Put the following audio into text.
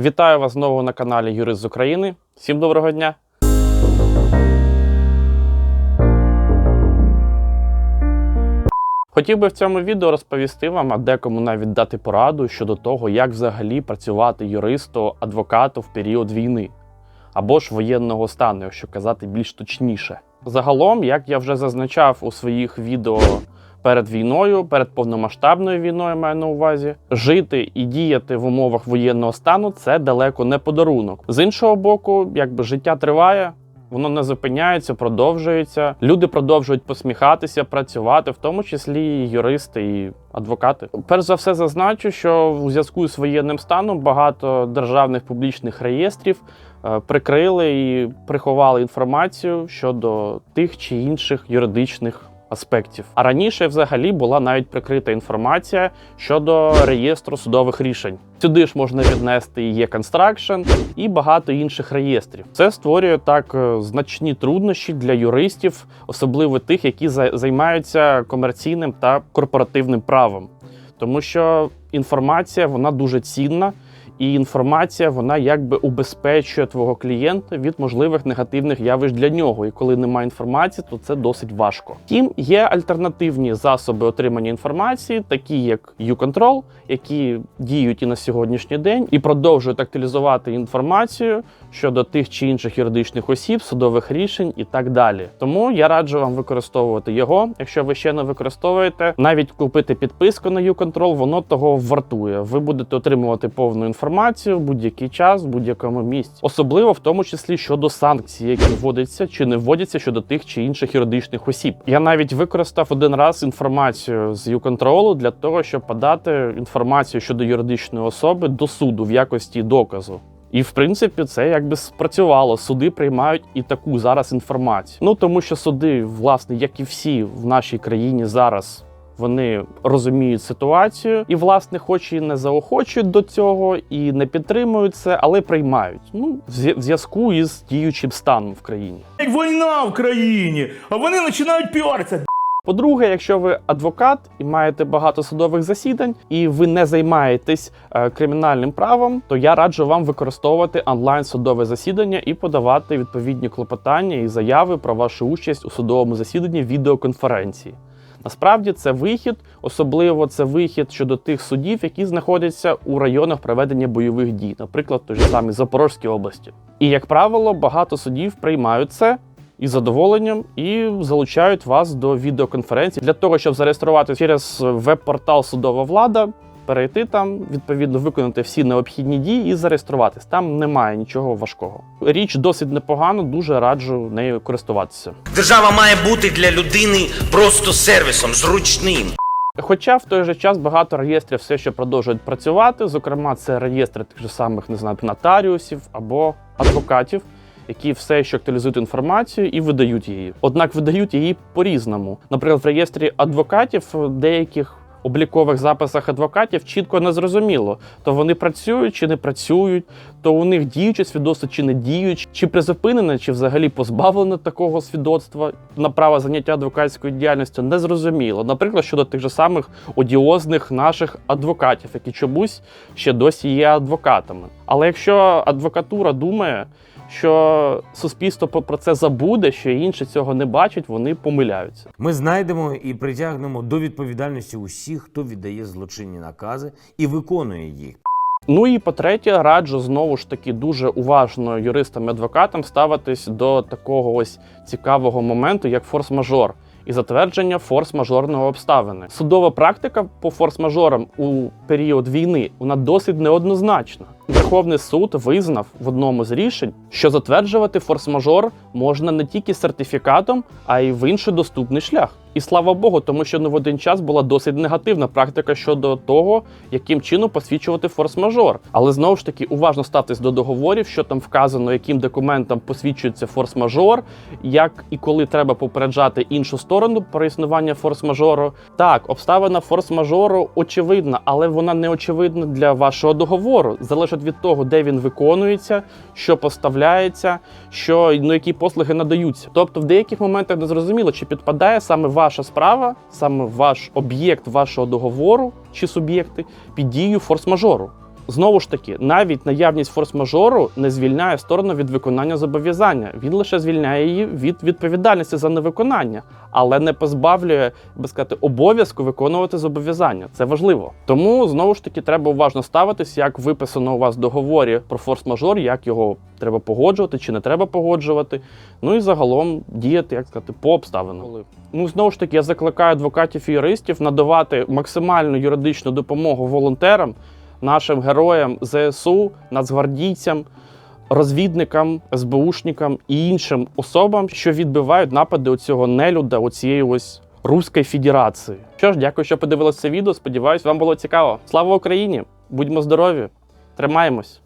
Вітаю вас знову на каналі Юрист з України. Всім доброго дня! Хотів би в цьому відео розповісти вам, а декому навіть дати пораду щодо того, як взагалі працювати юристу, адвокату в період війни або ж воєнного стану, якщо казати більш точніше. Загалом, як я вже зазначав у своїх відео перед війною, перед повномасштабною війною, маю на увазі, жити і діяти в умовах воєнного стану це далеко не подарунок. З іншого боку, якби життя триває. Воно не зупиняється, продовжується. Люди продовжують посміхатися, працювати, в тому числі і юристи і адвокати. Перш за все, зазначу, що у зв'язку з воєнним станом багато державних публічних реєстрів е, прикрили і приховали інформацію щодо тих чи інших юридичних аспектів. А раніше, взагалі, була навіть прикрита інформація щодо реєстру судових рішень. Сюди ж можна віднести і Є-Construction, і багато інших реєстрів. Це створює так е, значні труднощі для юристів, особливо тих, які за- займаються комерційним та корпоративним правом. Тому що інформація вона дуже цінна, і інформація вона якби убезпечує твого клієнта від можливих негативних явищ для нього. І коли немає інформації, то це досить важко. Втім, є альтернативні засоби отримання інформації, такі як U-Control, які діють і на сьогоднішній день, і продовжують актуалізувати інформацію щодо тих чи інших юридичних осіб, судових рішень і так далі. Тому я раджу вам використовувати його. Якщо ви ще не використовуєте, навіть купити підписку на U-Control, воно того вартує. Ви будете отримувати повну інформацію в будь-який час, в будь-якому місці, особливо в тому числі щодо санкцій, які вводяться чи не вводяться щодо тих чи інших юридичних осіб. Я навіть використав один раз інформацію з U-Control для того, щоб подати інформацію щодо юридичної особи до суду в якості доказу. І в принципі це якби спрацювало. Суди приймають і таку зараз інформацію. Ну тому що суди, власне, як і всі в нашій країні зараз. Вони розуміють ситуацію і, власне, хоч і не заохочують до цього, і не підтримують це, але приймають. Ну, в зв'язку із діючим станом в країні. Війна в країні, а вони починають піаритися. По-друге, якщо ви адвокат і маєте багато судових засідань, і ви не займаєтесь е, кримінальним правом, то я раджу вам використовувати онлайн судове засідання і подавати відповідні клопотання і заяви про вашу участь у судовому засіданні відеоконференції. Насправді це вихід, особливо це вихід щодо тих судів, які знаходяться у районах проведення бойових дій, наприклад, той же самій Запорозькій області. І як правило, багато судів приймають це із задоволенням і залучають вас до відеоконференції для того, щоб зареєструватися через веб-портал Судова влада, перейти там, відповідно, виконати всі необхідні дії і зареєструватись. Там немає нічого важкого. Річ досить непогана, дуже раджу нею користуватися. Держава має бути для людини просто сервісом, зручним. Хоча в той же час багато реєстрів все ще продовжують працювати. Зокрема, це реєстри тих же самих не знаю, нотаріусів або адвокатів, які все ще актуалізують інформацію і видають її. Однак видають її по-різному. Наприклад, в реєстрі адвокатів деяких облікових записах адвокатів чітко не зрозуміло, то вони працюють чи не працюють, то у них діюче свідоцтво чи не діють, чи призупинене, чи взагалі позбавлене такого свідоцтва на право заняття адвокатською діяльністю, не зрозуміло. Наприклад, щодо тих же самих одіозних наших адвокатів, які чомусь ще досі є адвокатами. Але якщо адвокатура думає, що суспільство про це забуде, що інші цього не бачать, вони помиляються. Ми знайдемо і притягнемо до відповідальності усіх, хто віддає злочинні накази і виконує їх. Ну і по-третє, раджу знову ж таки дуже уважно юристам і адвокатам ставитись до такого ось цікавого моменту, як форс-мажор. І затвердження форс-мажорного обставини. Судова практика по форс-мажорам у період війни вона досить неоднозначна. Верховний суд визнав в одному з рішень, що затверджувати форс-мажор можна не тільки сертифікатом, а й в інший доступний шлях. І слава Богу, тому що не в один час була досить негативна практика щодо того, яким чином посвідчувати форс-мажор. Але знову ж таки уважно ставтесь до договорів, що там вказано, яким документом посвідчується форс-мажор, як і коли треба попереджати іншу сторону про існування форс-мажору. Так, обставина форс-мажору очевидна, але вона не очевидна для вашого договору. Залежить від того, де він виконується, що поставляється, що ну які послуги надаються. Тобто, в деяких моментах не зрозуміло, чи підпадає саме ваша справа, саме ваш об'єкт вашого договору чи суб'єкти під дію форс-мажору. Знову ж таки, навіть наявність форс-мажору не звільняє сторону від виконання зобов'язання. Він лише звільняє її від відповідальності за невиконання, але не позбавлює, би сказати, обов'язку виконувати зобов'язання. Це важливо. Тому знову ж таки треба уважно ставитись, як виписано у вас в договорі про форс-мажор, як його треба погоджувати чи не треба погоджувати. Ну і загалом діяти, як сказати, по обставинам. Ну знову ж таки, я закликаю адвокатів і юристів надавати максимальну юридичну допомогу волонтерам, нашим героям ЗСУ, нацгвардійцям, розвідникам, СБУшникам і іншим особам, що відбивають напади оцього нелюда, оцієї ось Руської Федерації. Що ж, дякую, що подивилися це відео. Сподіваюсь, вам було цікаво. Слава Україні! Будьмо здорові! Тримаємось!